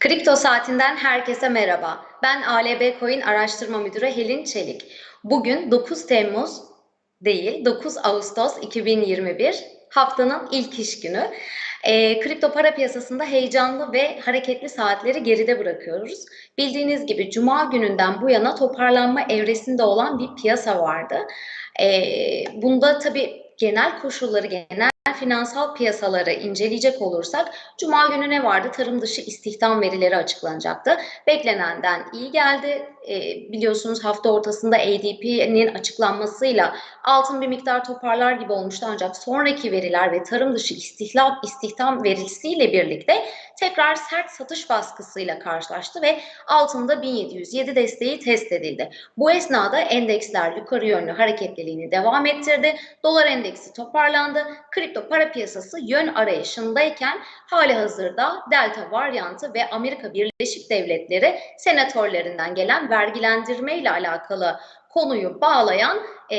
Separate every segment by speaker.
Speaker 1: Kripto Saatinden herkese merhaba. Ben ALB Coin Araştırma Müdürü Helin Çelik. Bugün 9 Temmuz değil, 9 Ağustos 2021 haftanın ilk iş günü. E, kripto para piyasasında heyecanlı ve hareketli saatleri geride bırakıyoruz. Bildiğiniz gibi Cuma gününden bu yana toparlanma evresinde olan bir piyasa vardı. E, bunda tabii genel koşulları, genel finansal piyasaları inceleyecek olursak Cuma günü ne vardı? Tarım dışı istihdam verileri açıklanacaktı. Beklenenden iyi geldi. E, biliyorsunuz hafta ortasında ADP'nin açıklanmasıyla altın bir miktar toparlar gibi olmuştu ancak sonraki veriler ve tarım dışı istihdam, istihdam verisiyle birlikte tekrar sert satış baskısıyla karşılaştı ve altında 1707 desteği test edildi. Bu esnada endeksler yukarı yönlü hareketliliğini devam ettirdi. Dolar endeksi toparlandı. Kripto para piyasası yön arayışındayken hali hazırda delta varyantı ve Amerika Birleşik Devletleri senatörlerinden gelen vergilendirme ile alakalı konuyu bağlayan e,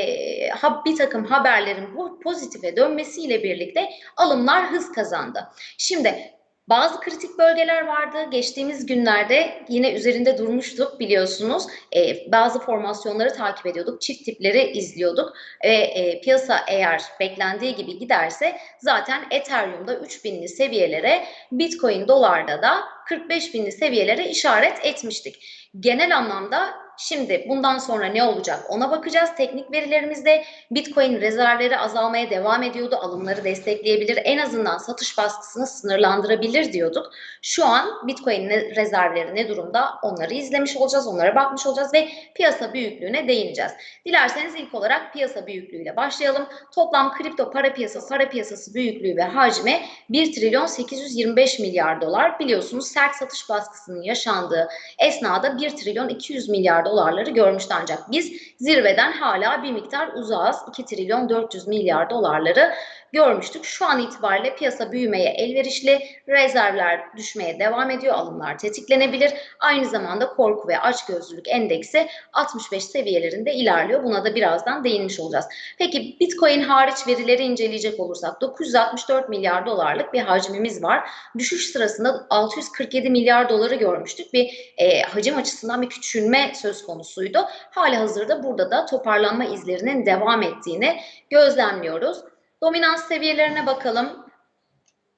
Speaker 1: bir takım haberlerin bu pozitife dönmesiyle birlikte alımlar hız kazandı. Şimdi bazı kritik bölgeler vardı. Geçtiğimiz günlerde yine üzerinde durmuştuk biliyorsunuz. E, bazı formasyonları takip ediyorduk. Çift tipleri izliyorduk. Ve e, piyasa eğer beklendiği gibi giderse zaten Ethereum'da 3000'li seviyelere, Bitcoin dolarda da 45 binli seviyelere işaret etmiştik. Genel anlamda Şimdi bundan sonra ne olacak ona bakacağız. Teknik verilerimizde Bitcoin rezervleri azalmaya devam ediyordu. Alımları destekleyebilir. En azından satış baskısını sınırlandırabilir diyorduk. Şu an Bitcoin rezervleri ne durumda onları izlemiş olacağız. Onlara bakmış olacağız ve piyasa büyüklüğüne değineceğiz. Dilerseniz ilk olarak piyasa büyüklüğüyle başlayalım. Toplam kripto para piyasası, para piyasası büyüklüğü ve hacmi 1 trilyon 825 milyar dolar. Biliyorsunuz sert satış baskısının yaşandığı esnada 1 trilyon 200 milyar dolarları görmüştü ancak biz zirveden hala bir miktar uzağız. 2 trilyon 400 milyar dolarları görmüştük. Şu an itibariyle piyasa büyümeye elverişli, rezervler düşmeye devam ediyor, alımlar tetiklenebilir. Aynı zamanda korku ve açgözlülük endeksi 65 seviyelerinde ilerliyor. Buna da birazdan değinmiş olacağız. Peki Bitcoin hariç verileri inceleyecek olursak 964 milyar dolarlık bir hacmimiz var. Düşüş sırasında 647 milyar doları görmüştük. Bir e, hacim açısından bir küçülme söz konusuydu. Hali hazırda burada da toparlanma izlerinin devam ettiğini gözlemliyoruz. Dominans seviyelerine bakalım.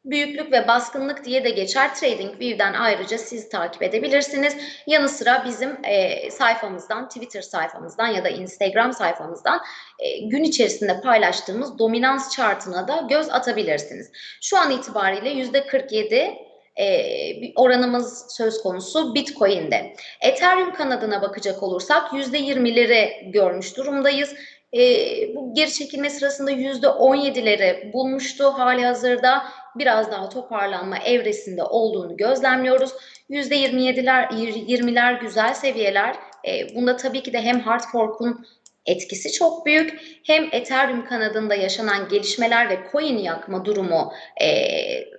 Speaker 1: Büyüklük ve baskınlık diye de geçer. TradingView'den ayrıca siz takip edebilirsiniz. Yanı sıra bizim e, sayfamızdan, Twitter sayfamızdan ya da Instagram sayfamızdan e, gün içerisinde paylaştığımız dominans chartına da göz atabilirsiniz. Şu an itibariyle %47 e, oranımız söz konusu Bitcoin'de. Ethereum kanadına bakacak olursak %20'leri görmüş durumdayız e, bu geri çekilme sırasında %17'leri bulmuştu. Hali hazırda biraz daha toparlanma evresinde olduğunu gözlemliyoruz. %27'ler, 20'ler güzel seviyeler. E, bunda tabii ki de hem hard fork'un etkisi çok büyük. Hem Ethereum kanadında yaşanan gelişmeler ve coin yakma durumu e,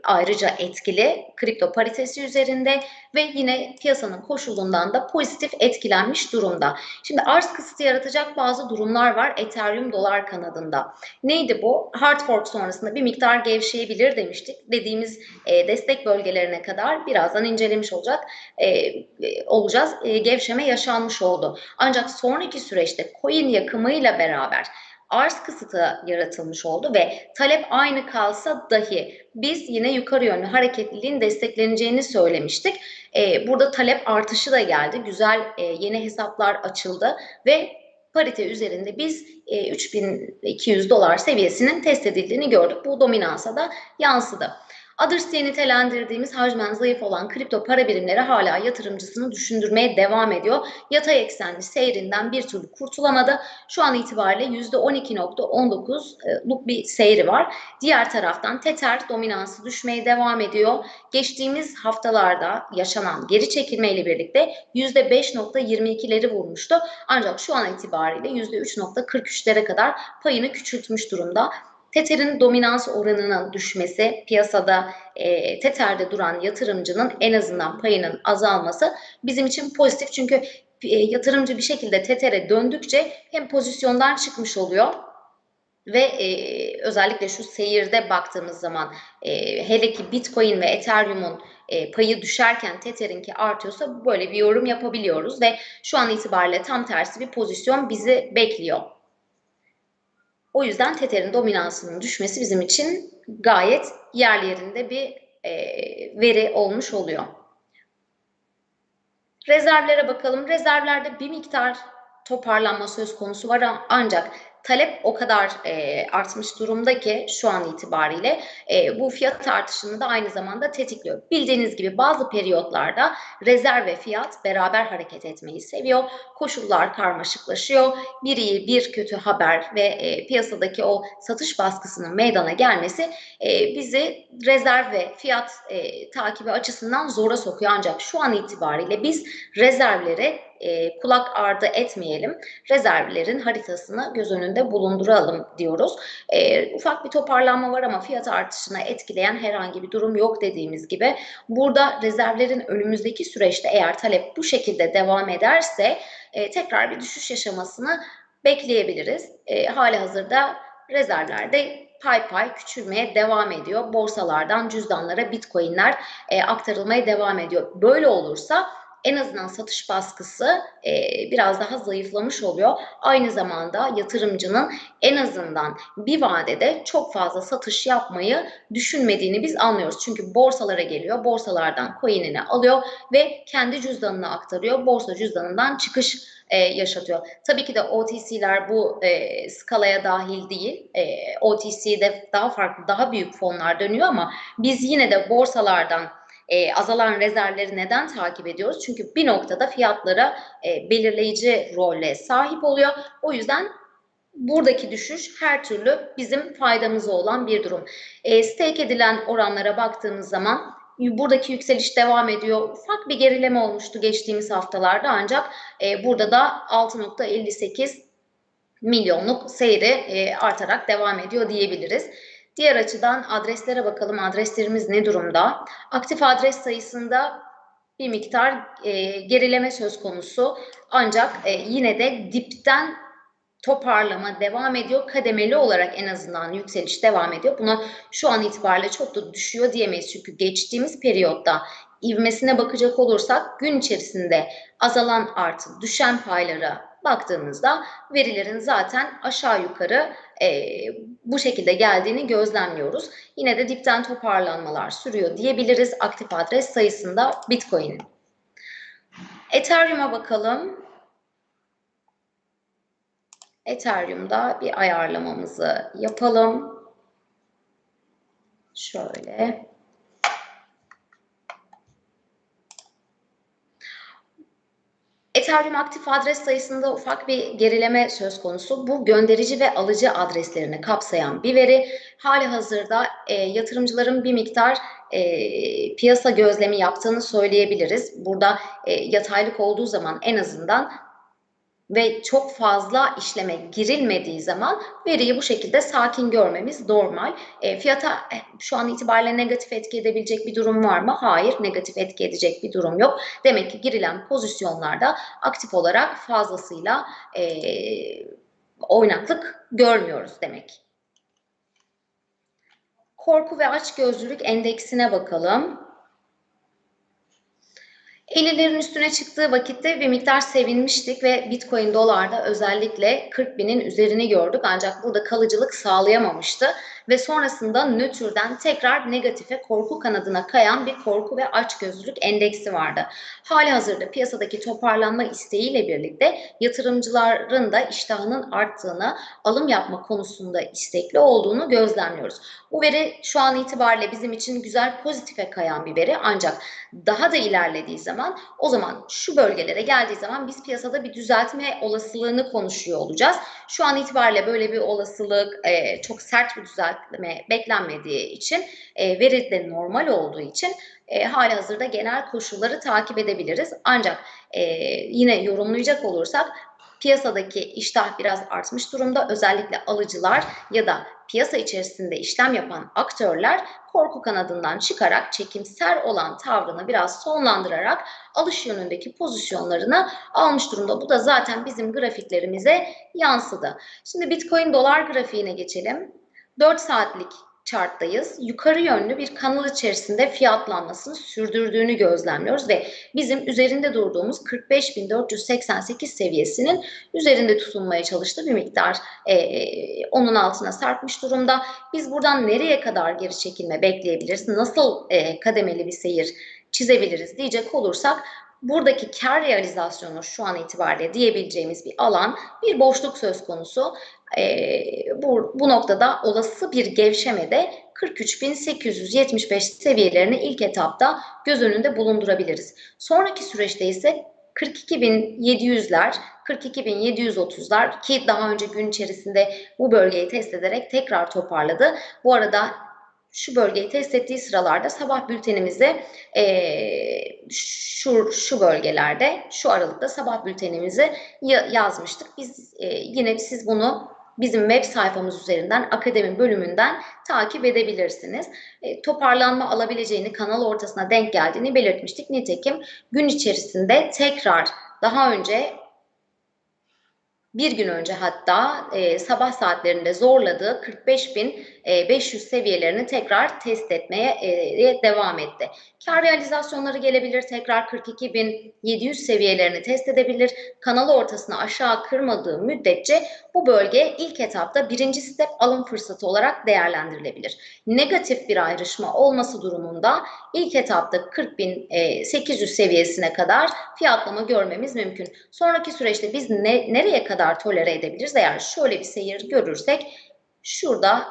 Speaker 1: ayrıca etkili kripto paritesi üzerinde ve yine piyasanın koşulundan da pozitif etkilenmiş durumda. Şimdi arz kısıtı yaratacak bazı durumlar var Ethereum dolar kanadında. Neydi bu? Hard fork sonrasında bir miktar gevşeyebilir demiştik. Dediğimiz e, destek bölgelerine kadar birazdan incelemiş olacak e, olacağız. E, gevşeme yaşanmış oldu. Ancak sonraki süreçte coin yakımıyla beraber arz kısıtı yaratılmış oldu ve talep aynı kalsa dahi biz yine yukarı yönlü hareketliliğin destekleneceğini söylemiştik. Ee, burada talep artışı da geldi. Güzel e, yeni hesaplar açıldı ve parite üzerinde biz e, 3200 dolar seviyesinin test edildiğini gördük. Bu dominansa da yansıdı. Others diye nitelendirdiğimiz hacmen zayıf olan kripto para birimleri hala yatırımcısını düşündürmeye devam ediyor. Yatay eksenli seyrinden bir türlü kurtulamadı. Şu an itibariyle %12.19'luk bir seyri var. Diğer taraftan Tether dominansı düşmeye devam ediyor. Geçtiğimiz haftalarda yaşanan geri çekilme ile birlikte %5.22'leri vurmuştu. Ancak şu an itibariyle %3.43'lere kadar payını küçültmüş durumda. Tether'in dominans oranının düşmesi, piyasada e, Tether'de duran yatırımcının en azından payının azalması bizim için pozitif. Çünkü e, yatırımcı bir şekilde Tether'e döndükçe hem pozisyondan çıkmış oluyor ve e, özellikle şu seyirde baktığımız zaman e, hele ki Bitcoin ve Ethereum'un e, payı düşerken Tether'inki artıyorsa böyle bir yorum yapabiliyoruz ve şu an itibariyle tam tersi bir pozisyon bizi bekliyor. O yüzden Tether'in dominansının düşmesi bizim için gayet yerli yerinde bir e, veri olmuş oluyor. Rezervlere bakalım. Rezervlerde bir miktar toparlanma söz konusu var ancak talep o kadar e, artmış durumda ki şu an itibariyle e, bu fiyat artışını da aynı zamanda tetikliyor. Bildiğiniz gibi bazı periyotlarda rezerv ve fiyat beraber hareket etmeyi seviyor. Koşullar karmaşıklaşıyor. Bir iyi bir kötü haber ve e, piyasadaki o satış baskısının meydana gelmesi e, bizi rezerv ve fiyat e, takibi açısından zora sokuyor. Ancak şu an itibariyle biz rezervlere e, kulak ardı etmeyelim. Rezervlerin haritasını göz önünde bulunduralım diyoruz. E, ufak bir toparlanma var ama fiyat artışına etkileyen herhangi bir durum yok dediğimiz gibi. Burada rezervlerin önümüzdeki süreçte eğer talep bu şekilde devam ederse e, tekrar bir düşüş yaşamasını bekleyebiliriz. E, hali hazırda rezervlerde pay pay küçülmeye devam ediyor. Borsalardan cüzdanlara bitcoinler e, aktarılmaya devam ediyor. Böyle olursa en azından satış baskısı e, biraz daha zayıflamış oluyor. Aynı zamanda yatırımcının en azından bir vadede çok fazla satış yapmayı düşünmediğini biz anlıyoruz. Çünkü borsalara geliyor, borsalardan coin'ini alıyor ve kendi cüzdanına aktarıyor. Borsa cüzdanından çıkış e, yaşatıyor. Tabii ki de OTC'ler bu e, skalaya dahil değil. E, OTC'de daha farklı, daha büyük fonlar dönüyor ama biz yine de borsalardan e, azalan rezervleri neden takip ediyoruz? Çünkü bir noktada fiyatlara e, belirleyici rolle sahip oluyor. O yüzden buradaki düşüş her türlü bizim faydamıza olan bir durum. E, stake edilen oranlara baktığımız zaman buradaki yükseliş devam ediyor. Ufak bir gerileme olmuştu geçtiğimiz haftalarda ancak e, burada da 6.58 milyonluk seyri e, artarak devam ediyor diyebiliriz. Diğer açıdan adreslere bakalım. Adreslerimiz ne durumda? Aktif adres sayısında bir miktar e, gerileme söz konusu. Ancak e, yine de dipten toparlama devam ediyor. Kademeli olarak en azından yükseliş devam ediyor. Buna şu an itibariyle çok da düşüyor diyemeyiz. Çünkü geçtiğimiz periyotta ivmesine bakacak olursak gün içerisinde azalan artı düşen paylara baktığımızda verilerin zaten aşağı yukarı e, bu şekilde geldiğini gözlemliyoruz. Yine de dipten toparlanmalar sürüyor diyebiliriz aktif adres sayısında Bitcoin'in. Ethereum'a bakalım. Ethereum'da bir ayarlamamızı yapalım. Şöyle. Ethereum aktif adres sayısında ufak bir gerileme söz konusu. Bu gönderici ve alıcı adreslerini kapsayan bir veri. Hali hazırda e, yatırımcıların bir miktar e, piyasa gözlemi yaptığını söyleyebiliriz. Burada e, yataylık olduğu zaman en azından ve çok fazla işleme girilmediği zaman veriyi bu şekilde sakin görmemiz normal. E, fiyata e, şu an itibariyle negatif etki edebilecek bir durum var mı? Hayır, negatif etki edecek bir durum yok. Demek ki girilen pozisyonlarda aktif olarak fazlasıyla e, oynaklık görmüyoruz demek. Korku ve açgözlülük endeksine bakalım. 50'lerin üstüne çıktığı vakitte bir miktar sevinmiştik ve Bitcoin dolarda özellikle 40 binin üzerini gördük. Ancak burada kalıcılık sağlayamamıştı ve sonrasında nötrden tekrar negatife korku kanadına kayan bir korku ve açgözlülük endeksi vardı. Hali hazırda piyasadaki toparlanma isteğiyle birlikte yatırımcıların da iştahının arttığını, alım yapma konusunda istekli olduğunu gözlemliyoruz. Bu veri şu an itibariyle bizim için güzel pozitife kayan bir veri ancak daha da ilerlediği zaman o zaman şu bölgelere geldiği zaman biz piyasada bir düzeltme olasılığını konuşuyor olacağız. Şu an itibariyle böyle bir olasılık e, çok sert bir düzeltme beklenmediği için e, veri de normal olduğu için e, hali hazırda genel koşulları takip edebiliriz. Ancak e, yine yorumlayacak olursak piyasadaki iştah biraz artmış durumda. Özellikle alıcılar ya da piyasa içerisinde işlem yapan aktörler korku kanadından çıkarak çekimser olan tavrını biraz sonlandırarak alış yönündeki pozisyonlarını almış durumda. Bu da zaten bizim grafiklerimize yansıdı. Şimdi Bitcoin dolar grafiğine geçelim. 4 saatlik charttayız. Yukarı yönlü bir kanal içerisinde fiyatlanmasını sürdürdüğünü gözlemliyoruz ve bizim üzerinde durduğumuz 45.488 seviyesinin üzerinde tutunmaya çalıştığı bir miktar e, onun altına sarkmış durumda. Biz buradan nereye kadar geri çekilme bekleyebiliriz? Nasıl e, kademeli bir seyir çizebiliriz diyecek olursak buradaki kar realizasyonu şu an itibariyle diyebileceğimiz bir alan, bir boşluk söz konusu. E, bu, bu noktada olası bir gevşemede 43.875 seviyelerini ilk etapta göz önünde bulundurabiliriz. Sonraki süreçte ise 42.700'ler, 42.730'lar ki daha önce gün içerisinde bu bölgeyi test ederek tekrar toparladı. Bu arada şu bölgeyi test ettiği sıralarda sabah bültenimizi e, şu, şu bölgelerde, şu aralıkta sabah bültenimizi yazmıştık. Biz e, yine siz bunu bizim web sayfamız üzerinden akademi bölümünden takip edebilirsiniz. E, toparlanma alabileceğini kanal ortasına denk geldiğini belirtmiştik. Nitekim gün içerisinde tekrar daha önce bir gün önce hatta e, sabah saatlerinde zorladığı 45.500 e, seviyelerini tekrar test etmeye e, devam etti. Kar realizasyonları gelebilir, tekrar 42.700 seviyelerini test edebilir. Kanalı ortasını aşağı kırmadığı müddetçe bu bölge ilk etapta birinci step alım fırsatı olarak değerlendirilebilir. Negatif bir ayrışma olması durumunda ilk etapta 40.800 seviyesine kadar fiyatlama görmemiz mümkün. Sonraki süreçte biz ne, nereye kadar tolere edebiliriz? Eğer şöyle bir seyir görürsek şurada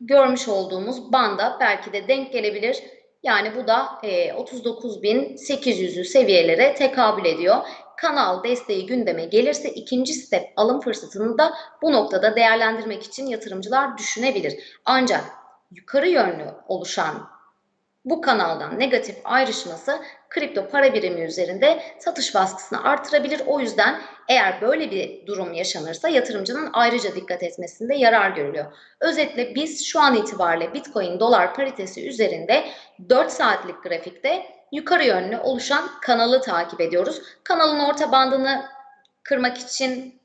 Speaker 1: görmüş olduğumuz banda belki de denk gelebilir. Yani bu da e, 39.800'lü seviyelere tekabül ediyor. Kanal desteği gündeme gelirse ikinci step alım fırsatını da bu noktada değerlendirmek için yatırımcılar düşünebilir. Ancak yukarı yönlü oluşan bu kanaldan negatif ayrışması kripto para birimi üzerinde satış baskısını artırabilir. O yüzden eğer böyle bir durum yaşanırsa yatırımcının ayrıca dikkat etmesinde yarar görülüyor. Özetle biz şu an itibariyle Bitcoin dolar paritesi üzerinde 4 saatlik grafikte yukarı yönlü oluşan kanalı takip ediyoruz. Kanalın orta bandını kırmak için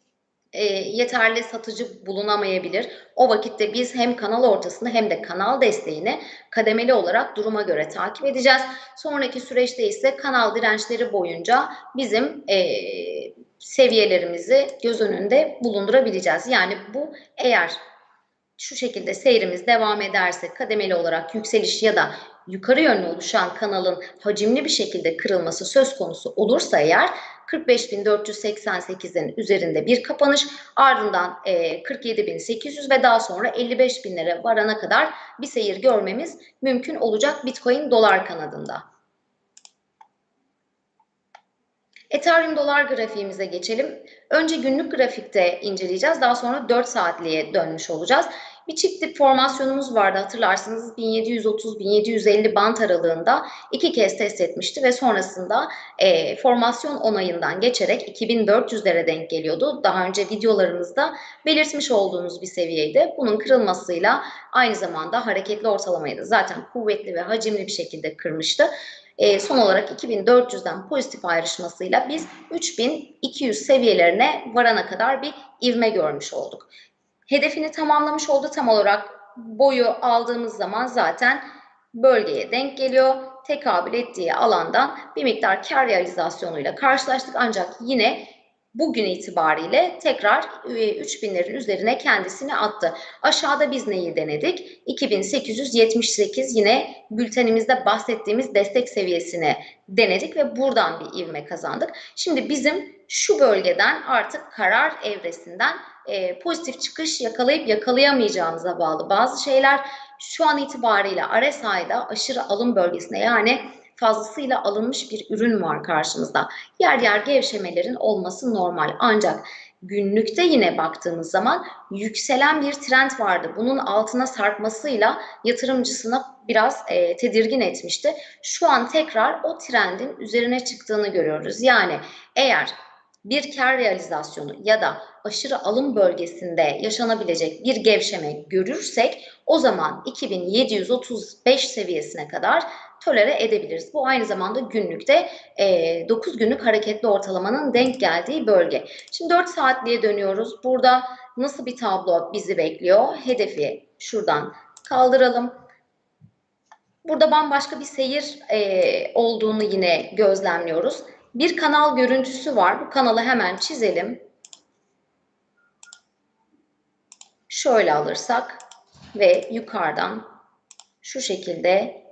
Speaker 1: e, yeterli satıcı bulunamayabilir. O vakitte biz hem kanal ortasını hem de kanal desteğini kademeli olarak duruma göre takip edeceğiz. Sonraki süreçte ise kanal dirençleri boyunca bizim e, seviyelerimizi göz önünde bulundurabileceğiz. Yani bu eğer şu şekilde seyrimiz devam ederse kademeli olarak yükseliş ya da yukarı yönlü oluşan kanalın hacimli bir şekilde kırılması söz konusu olursa eğer 45.488'in üzerinde bir kapanış ardından e, 47.800 ve daha sonra 55.000'lere varana kadar bir seyir görmemiz mümkün olacak Bitcoin dolar kanadında. Ethereum dolar grafiğimize geçelim. Önce günlük grafikte inceleyeceğiz. Daha sonra 4 saatliğe dönmüş olacağız. Bir çift dip formasyonumuz vardı hatırlarsınız 1730-1750 bant aralığında iki kez test etmişti ve sonrasında e, formasyon onayından geçerek 2400'lere denk geliyordu. Daha önce videolarımızda belirtmiş olduğumuz bir seviyeydi. Bunun kırılmasıyla aynı zamanda hareketli ortalamayı da zaten kuvvetli ve hacimli bir şekilde kırmıştı. E, son olarak 2400'den pozitif ayrışmasıyla biz 3200 seviyelerine varana kadar bir ivme görmüş olduk hedefini tamamlamış oldu. Tam olarak boyu aldığımız zaman zaten bölgeye denk geliyor. Tekabül ettiği alandan bir miktar kar realizasyonuyla karşılaştık. Ancak yine bugün itibariyle tekrar 3000'lerin e, üzerine kendisini attı. Aşağıda biz neyi denedik? 2878 yine bültenimizde bahsettiğimiz destek seviyesine denedik ve buradan bir ivme kazandık. Şimdi bizim şu bölgeden artık karar evresinden e, pozitif çıkış yakalayıp yakalayamayacağımıza bağlı. Bazı şeyler şu an itibariyle RSI'da aşırı alım bölgesine yani fazlasıyla alınmış bir ürün var karşımızda. Yer yer gevşemelerin olması normal. Ancak günlükte yine baktığımız zaman yükselen bir trend vardı. Bunun altına sarkmasıyla yatırımcısına biraz e, tedirgin etmişti. Şu an tekrar o trendin üzerine çıktığını görüyoruz. Yani eğer bir kar realizasyonu ya da aşırı alım bölgesinde yaşanabilecek bir gevşeme görürsek o zaman 2735 seviyesine kadar tolere edebiliriz. Bu aynı zamanda günlükte e, 9 günlük hareketli ortalamanın denk geldiği bölge. Şimdi 4 saatliğe dönüyoruz. Burada nasıl bir tablo bizi bekliyor? Hedefi şuradan Kaldıralım. Burada bambaşka bir seyir e, olduğunu yine gözlemliyoruz. Bir kanal görüntüsü var. Bu kanalı hemen çizelim. Şöyle alırsak ve yukarıdan şu şekilde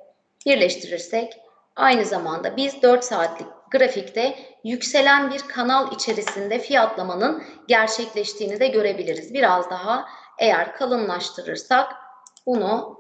Speaker 1: birleştirirsek aynı zamanda biz 4 saatlik grafikte yükselen bir kanal içerisinde fiyatlamanın gerçekleştiğini de görebiliriz. Biraz daha eğer kalınlaştırırsak bunu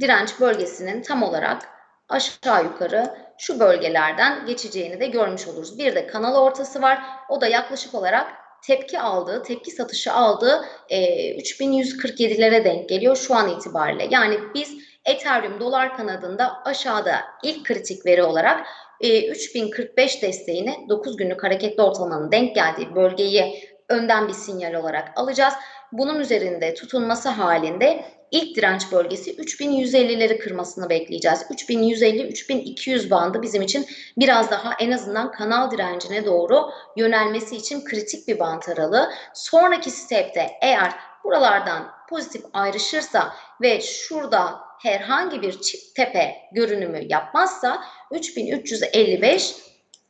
Speaker 1: direnç bölgesinin tam olarak aşağı yukarı şu bölgelerden geçeceğini de görmüş oluruz. Bir de kanal ortası var. O da yaklaşık olarak tepki aldığı, tepki satışı aldığı e, 3147'lere denk geliyor şu an itibariyle. Yani biz Ethereum dolar kanadında aşağıda ilk kritik veri olarak e, 3045 desteğini 9 günlük hareketli ortalamanın denk geldiği bölgeyi önden bir sinyal olarak alacağız. Bunun üzerinde tutunması halinde ilk direnç bölgesi 3150'leri kırmasını bekleyeceğiz. 3150-3200 bandı bizim için biraz daha en azından kanal direncine doğru yönelmesi için kritik bir bant aralığı. Sonraki stepte eğer buralardan pozitif ayrışırsa ve şurada herhangi bir tepe görünümü yapmazsa 3355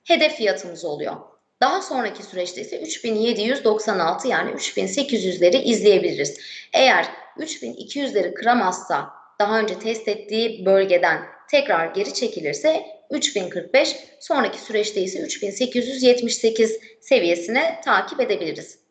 Speaker 1: hedef fiyatımız oluyor. Daha sonraki süreçte ise 3796 yani 3800'leri izleyebiliriz. Eğer 3200'leri kıramazsa daha önce test ettiği bölgeden tekrar geri çekilirse 3045 sonraki süreçte ise 3878 seviyesine takip edebiliriz.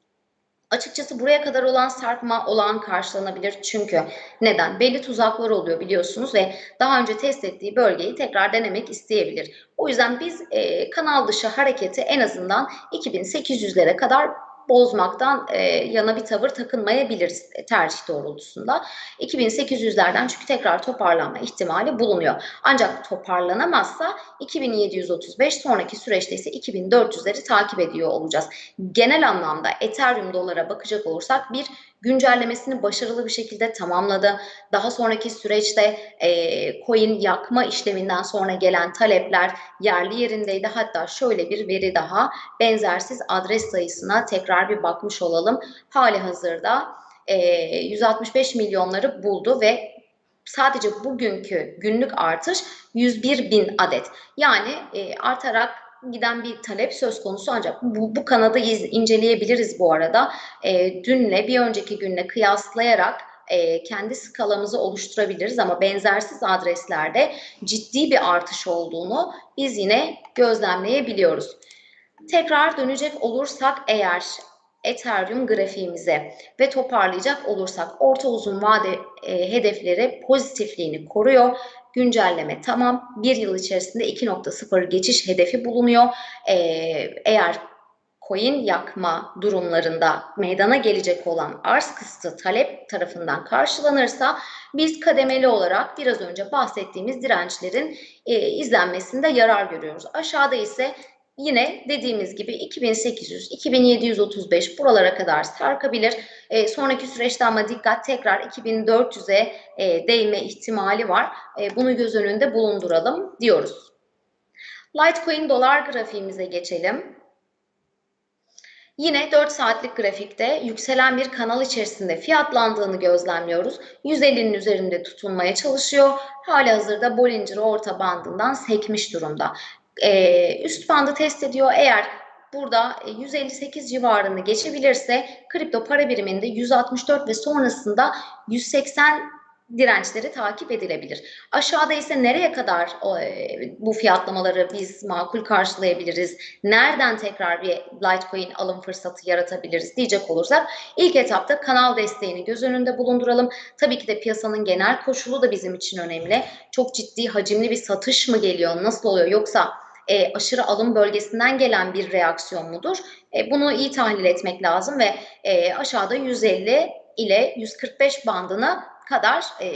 Speaker 1: Açıkçası buraya kadar olan sarkma olan karşılanabilir. Çünkü neden? Belli tuzaklar oluyor biliyorsunuz ve daha önce test ettiği bölgeyi tekrar denemek isteyebilir. O yüzden biz e, kanal dışı hareketi en azından 2800'lere kadar bozmaktan e, yana bir tavır takınmayabiliriz tercih doğrultusunda. 2800'lerden çünkü tekrar toparlanma ihtimali bulunuyor. Ancak toparlanamazsa 2735 sonraki süreçte ise 2400'leri takip ediyor olacağız. Genel anlamda Ethereum dolara bakacak olursak bir güncellemesini başarılı bir şekilde tamamladı. Daha sonraki süreçte e, coin yakma işleminden sonra gelen talepler yerli yerindeydi. Hatta şöyle bir veri daha benzersiz adres sayısına tekrar bir bakmış olalım. Hali hazırda e, 165 milyonları buldu ve sadece bugünkü günlük artış 101 bin adet. Yani e, artarak giden bir talep söz konusu ancak bu, bu kanadı iz, inceleyebiliriz bu arada. E, dünle bir önceki günle kıyaslayarak e, kendi skalamızı oluşturabiliriz ama benzersiz adreslerde ciddi bir artış olduğunu biz yine gözlemleyebiliyoruz. Tekrar dönecek olursak eğer Ethereum grafiğimize ve toparlayacak olursak orta uzun vade e, hedefleri pozitifliğini koruyor. Güncelleme tamam. Bir yıl içerisinde 2.0 geçiş hedefi bulunuyor. Ee, eğer coin yakma durumlarında meydana gelecek olan arz kısıtı talep tarafından karşılanırsa biz kademeli olarak biraz önce bahsettiğimiz dirençlerin e, izlenmesinde yarar görüyoruz. Aşağıda ise yine dediğimiz gibi 2800, 2735 buralara kadar sarkabilir. E, sonraki süreçte ama dikkat tekrar 2400'e e, değme ihtimali var. E, bunu göz önünde bulunduralım diyoruz. Litecoin dolar grafiğimize geçelim. Yine 4 saatlik grafikte yükselen bir kanal içerisinde fiyatlandığını gözlemliyoruz. 150'nin üzerinde tutunmaya çalışıyor. Hali hazırda Bollinger orta bandından sekmiş durumda e, üst bandı test ediyor. Eğer burada 158 e, civarını geçebilirse kripto para biriminde 164 ve sonrasında 180 dirençleri takip edilebilir. Aşağıda ise nereye kadar e, bu fiyatlamaları biz makul karşılayabiliriz? Nereden tekrar bir Litecoin alım fırsatı yaratabiliriz diyecek olursak ilk etapta kanal desteğini göz önünde bulunduralım. Tabii ki de piyasanın genel koşulu da bizim için önemli. Çok ciddi hacimli bir satış mı geliyor? Nasıl oluyor? Yoksa e, aşırı alım bölgesinden gelen bir reaksiyon mudur? E, bunu iyi tahlil etmek lazım ve e, aşağıda 150 ile 145 bandına kadar e,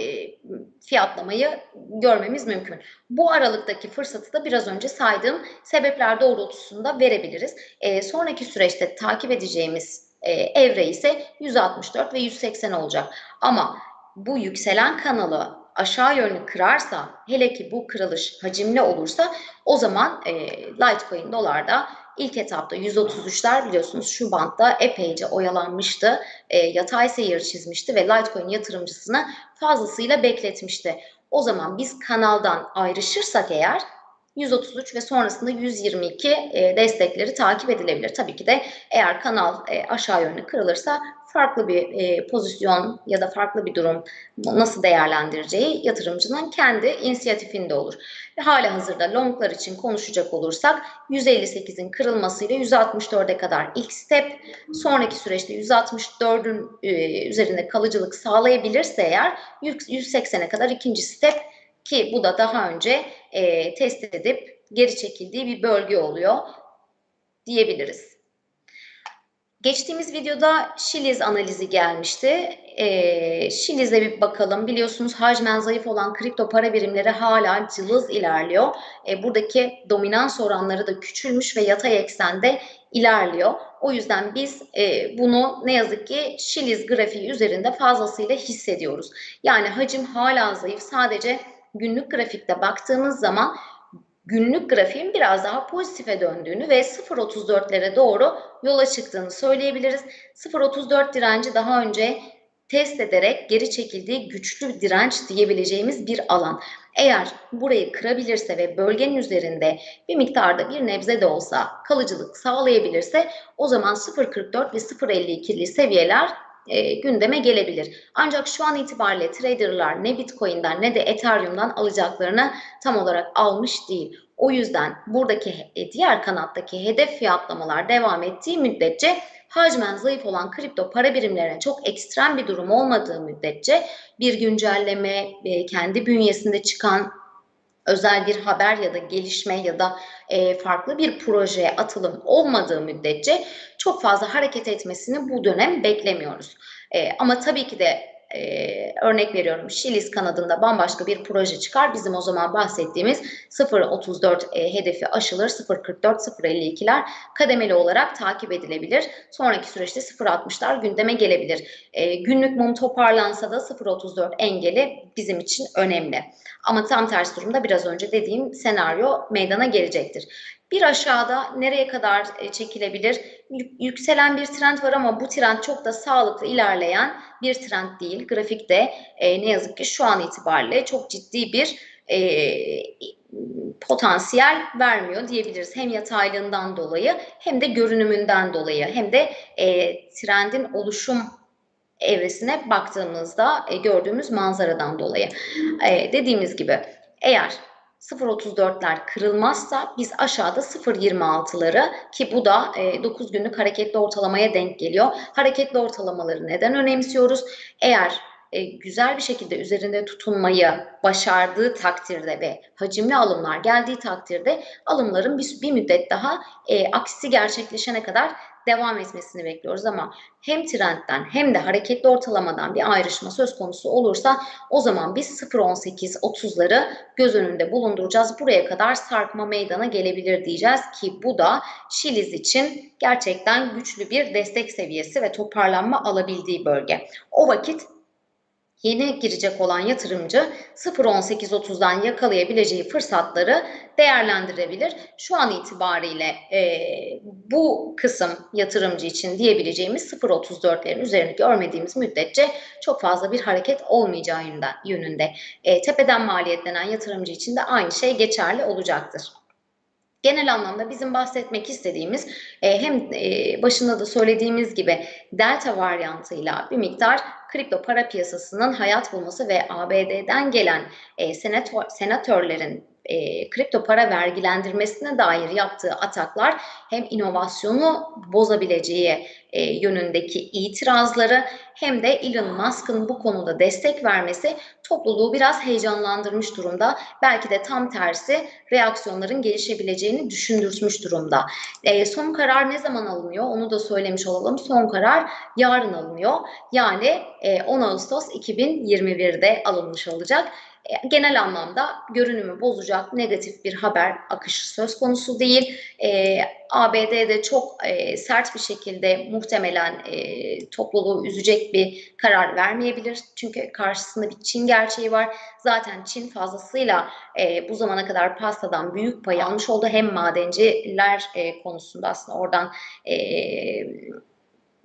Speaker 1: fiyatlamayı görmemiz mümkün. Bu aralıktaki fırsatı da biraz önce saydığım sebepler doğrultusunda verebiliriz. E, sonraki süreçte takip edeceğimiz e, evre ise 164 ve 180 olacak. Ama bu yükselen kanalı aşağı yönlü kırarsa hele ki bu kırılış hacimli olursa o zaman e, Litecoin dolarda ilk etapta 133'ler biliyorsunuz şu bantta epeyce oyalanmıştı. E, yatay seyir çizmişti ve Litecoin yatırımcısını fazlasıyla bekletmişti. O zaman biz kanaldan ayrışırsak eğer 133 ve sonrasında 122 e, destekleri takip edilebilir. Tabii ki de eğer kanal e, aşağı yönlü kırılırsa farklı bir e, pozisyon ya da farklı bir durum nasıl değerlendireceği yatırımcının kendi inisiyatifinde olur. Ve hala hazırda longlar için konuşacak olursak 158'in kırılmasıyla 164'e kadar ilk step sonraki süreçte 164'ün e, üzerinde kalıcılık sağlayabilirse eğer 180'e kadar ikinci step ki bu da daha önce e, test edip geri çekildiği bir bölge oluyor diyebiliriz. Geçtiğimiz videoda Şiliz analizi gelmişti. E, Şiliz'e bir bakalım. Biliyorsunuz hacmen zayıf olan kripto para birimleri hala cılız ilerliyor. E, buradaki dominans oranları da küçülmüş ve yatay eksende ilerliyor. O yüzden biz e, bunu ne yazık ki Şiliz grafiği üzerinde fazlasıyla hissediyoruz. Yani hacim hala zayıf. Sadece günlük grafikte baktığımız zaman günlük grafiğin biraz daha pozitife döndüğünü ve 0.34'lere doğru yola çıktığını söyleyebiliriz. 0.34 direnci daha önce test ederek geri çekildiği güçlü direnç diyebileceğimiz bir alan. Eğer burayı kırabilirse ve bölgenin üzerinde bir miktarda bir nebze de olsa kalıcılık sağlayabilirse o zaman 0.44 ve 0.52'li seviyeler e, gündeme gelebilir. Ancak şu an itibariyle traderlar ne Bitcoin'den ne de Ethereum'dan alacaklarını tam olarak almış değil. O yüzden buradaki e, diğer kanattaki hedef fiyatlamalar devam ettiği müddetçe hacmen zayıf olan kripto para birimlerine çok ekstrem bir durum olmadığı müddetçe bir güncelleme, e, kendi bünyesinde çıkan özel bir haber ya da gelişme ya da e, farklı bir projeye atılım olmadığı müddetçe çok fazla hareket etmesini bu dönem beklemiyoruz. E, ama tabii ki de e, örnek veriyorum Şiliz kanadında bambaşka bir proje çıkar. Bizim o zaman bahsettiğimiz 0.34 e, hedefi aşılır. 0.44, 0.52'ler kademeli olarak takip edilebilir. Sonraki süreçte 0.60'lar gündeme gelebilir. E, günlük mum toparlansa da 0.34 engeli bizim için önemli. Ama tam tersi durumda biraz önce dediğim senaryo meydana gelecektir. Bir aşağıda nereye kadar e, çekilebilir? Yükselen bir trend var ama bu trend çok da sağlıklı ilerleyen bir trend değil. Grafikte e, ne yazık ki şu an itibariyle çok ciddi bir e, potansiyel vermiyor diyebiliriz. Hem yataylığından dolayı hem de görünümünden dolayı hem de e, trendin oluşum evresine baktığımızda e, gördüğümüz manzaradan dolayı. E, dediğimiz gibi eğer 0.34'ler kırılmazsa biz aşağıda 0.26'ları ki bu da e, 9 günlük hareketli ortalamaya denk geliyor. Hareketli ortalamaları neden önemsiyoruz? Eğer e, güzel bir şekilde üzerinde tutunmayı başardığı takdirde ve hacimli alımlar geldiği takdirde alımların bir, bir müddet daha e, aksi gerçekleşene kadar devam etmesini bekliyoruz ama hem trendten hem de hareketli ortalamadan bir ayrışma söz konusu olursa o zaman biz 0.18-30'ları göz önünde bulunduracağız. Buraya kadar sarkma meydana gelebilir diyeceğiz ki bu da Şiliz için gerçekten güçlü bir destek seviyesi ve toparlanma alabildiği bölge. O vakit yeni girecek olan yatırımcı 0.18.30'dan yakalayabileceği fırsatları değerlendirebilir. Şu an itibariyle e, bu kısım yatırımcı için diyebileceğimiz 0.34'lerin üzerini görmediğimiz müddetçe çok fazla bir hareket olmayacağı yönünde. E, tepeden maliyetlenen yatırımcı için de aynı şey geçerli olacaktır. Genel anlamda bizim bahsetmek istediğimiz e, hem e, başında da söylediğimiz gibi delta varyantıyla bir miktar kripto para piyasasının hayat bulması ve ABD'den gelen e, senatör, senatörlerin e, kripto para vergilendirmesine dair yaptığı ataklar hem inovasyonu bozabileceği e, yönündeki itirazları hem de Elon Musk'ın bu konuda destek vermesi topluluğu biraz heyecanlandırmış durumda. Belki de tam tersi reaksiyonların gelişebileceğini düşündürtmüş durumda. E, son karar ne zaman alınıyor onu da söylemiş olalım. Son karar yarın alınıyor. Yani e, 10 Ağustos 2021'de alınmış olacak. E, genel anlamda görünümü bozacak negatif bir haber akışı söz konusu değil. E, ABD'de çok e, sert bir şekilde muhtemelen e, topluluğu üzecek bir karar vermeyebilir. Çünkü karşısında bir Çin gerçeği var. Zaten Çin fazlasıyla e, bu zamana kadar pastadan büyük pay almış oldu. Hem madenciler e, konusunda aslında oradan e,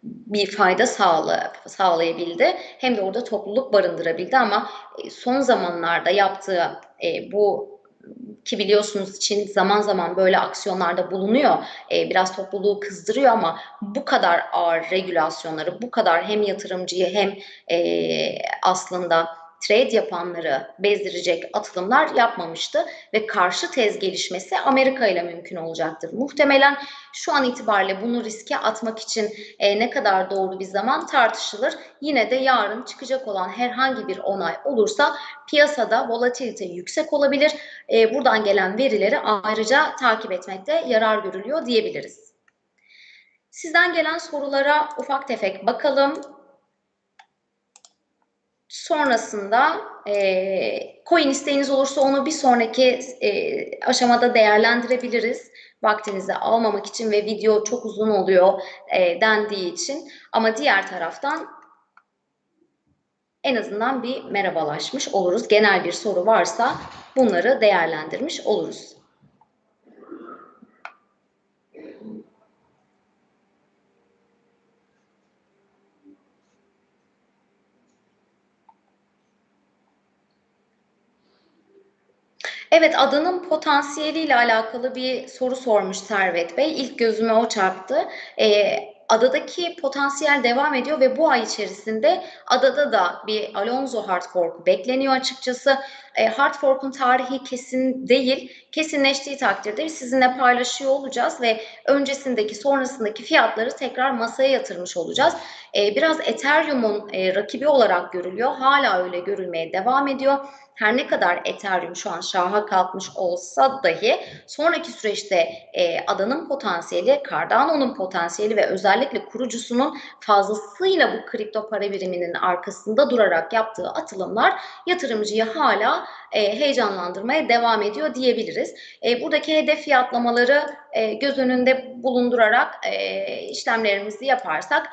Speaker 1: bir fayda sağla, sağlayabildi. Hem de orada topluluk barındırabildi ama e, son zamanlarda yaptığı e, bu ki biliyorsunuz Çin zaman zaman böyle aksiyonlarda bulunuyor. E, biraz topluluğu kızdırıyor ama bu kadar ağır regülasyonları, bu kadar hem yatırımcıyı hem e, aslında trade yapanları bezdirecek atılımlar yapmamıştı ve karşı tez gelişmesi Amerika ile mümkün olacaktır. Muhtemelen şu an itibariyle bunu riske atmak için e, ne kadar doğru bir zaman tartışılır. Yine de yarın çıkacak olan herhangi bir onay olursa piyasada volatilite yüksek olabilir. E, buradan gelen verileri ayrıca takip etmekte yarar görülüyor diyebiliriz. Sizden gelen sorulara ufak tefek bakalım. Sonrasında e, coin isteğiniz olursa onu bir sonraki e, aşamada değerlendirebiliriz. Vaktinizi almamak için ve video çok uzun oluyor e, dendiği için. Ama diğer taraftan en azından bir merhabalaşmış oluruz. Genel bir soru varsa bunları değerlendirmiş oluruz. Evet, adanın potansiyeliyle alakalı bir soru sormuş Servet Bey. İlk gözüme o çarptı. Ee, adadaki potansiyel devam ediyor ve bu ay içerisinde adada da bir Alonso hard fork bekleniyor açıkçası. E, hard fork'un tarihi kesin değil. Kesinleştiği takdirde sizinle paylaşıyor olacağız ve öncesindeki sonrasındaki fiyatları tekrar masaya yatırmış olacağız. E, biraz Ethereum'un e, rakibi olarak görülüyor. Hala öyle görülmeye devam ediyor her ne kadar Ethereum şu an şaha kalkmış olsa dahi sonraki süreçte e, adanın potansiyeli, Cardano'nun potansiyeli ve özellikle kurucusunun fazlasıyla bu kripto para biriminin arkasında durarak yaptığı atılımlar yatırımcıyı hala e, heyecanlandırmaya devam ediyor diyebiliriz. E, buradaki hedef fiyatlamaları e, göz önünde bulundurarak e, işlemlerimizi yaparsak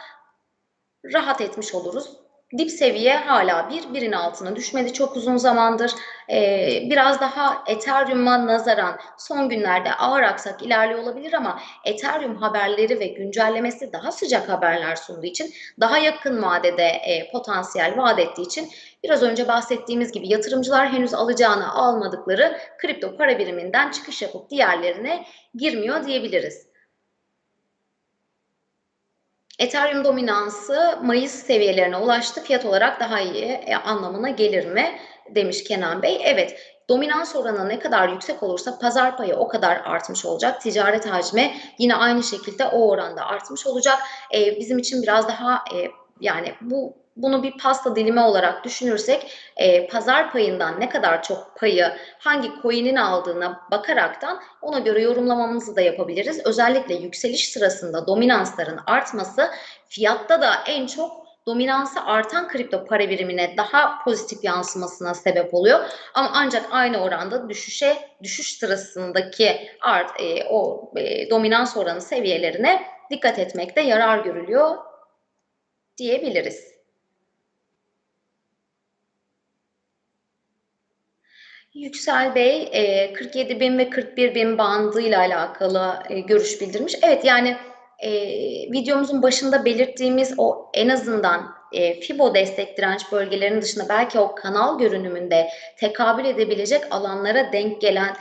Speaker 1: rahat etmiş oluruz dip seviye hala bir, birin altına düşmedi çok uzun zamandır. Ee, biraz daha Ethereum'a nazaran son günlerde ağır aksak ilerliyor olabilir ama Ethereum haberleri ve güncellemesi daha sıcak haberler sunduğu için daha yakın vadede e, potansiyel vaat ettiği için biraz önce bahsettiğimiz gibi yatırımcılar henüz alacağını almadıkları kripto para biriminden çıkış yapıp diğerlerine girmiyor diyebiliriz. Ethereum dominansı Mayıs seviyelerine ulaştı. Fiyat olarak daha iyi e, anlamına gelir mi? Demiş Kenan Bey. Evet, dominans oranı ne kadar yüksek olursa pazar payı o kadar artmış olacak. Ticaret hacmi yine aynı şekilde o oranda artmış olacak. Ee, bizim için biraz daha e, yani bu bunu bir pasta dilimi olarak düşünürsek e, pazar payından ne kadar çok payı hangi coin'in aldığına bakaraktan ona göre yorumlamamızı da yapabiliriz. Özellikle yükseliş sırasında dominansların artması fiyatta da en çok dominansı artan kripto para birimine daha pozitif yansımasına sebep oluyor. Ama ancak aynı oranda düşüşe düşüş sırasındaki art e, o e, dominans oranı seviyelerine dikkat etmekte yarar görülüyor diyebiliriz. Yüksel Bey 47 bin ve 41 bin bandıyla alakalı görüş bildirmiş. Evet yani videomuzun başında belirttiğimiz o en azından FIBO destek direnç bölgelerinin dışında belki o kanal görünümünde tekabül edebilecek alanlara denk gelen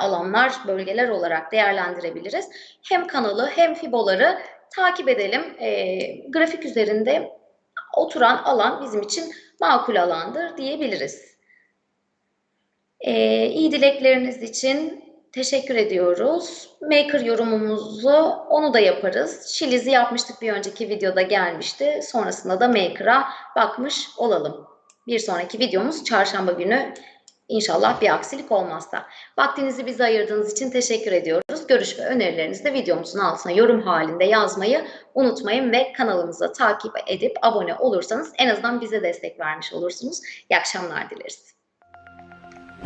Speaker 1: alanlar, bölgeler olarak değerlendirebiliriz. Hem kanalı hem FIBO'ları takip edelim. grafik üzerinde oturan alan bizim için makul alandır diyebiliriz. Ee, iyi dilekleriniz için teşekkür ediyoruz. Maker yorumumuzu onu da yaparız. Şiliz'i yapmıştık bir önceki videoda gelmişti. Sonrasında da Maker'a bakmış olalım. Bir sonraki videomuz çarşamba günü İnşallah bir aksilik olmazsa. Vaktinizi bize ayırdığınız için teşekkür ediyoruz. Görüş ve önerilerinizi de videomuzun altına yorum halinde yazmayı unutmayın ve kanalımıza takip edip abone olursanız en azından bize destek vermiş olursunuz. İyi akşamlar dileriz.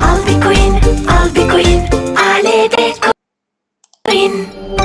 Speaker 2: Al bir coin, al bir coin, ALB coin.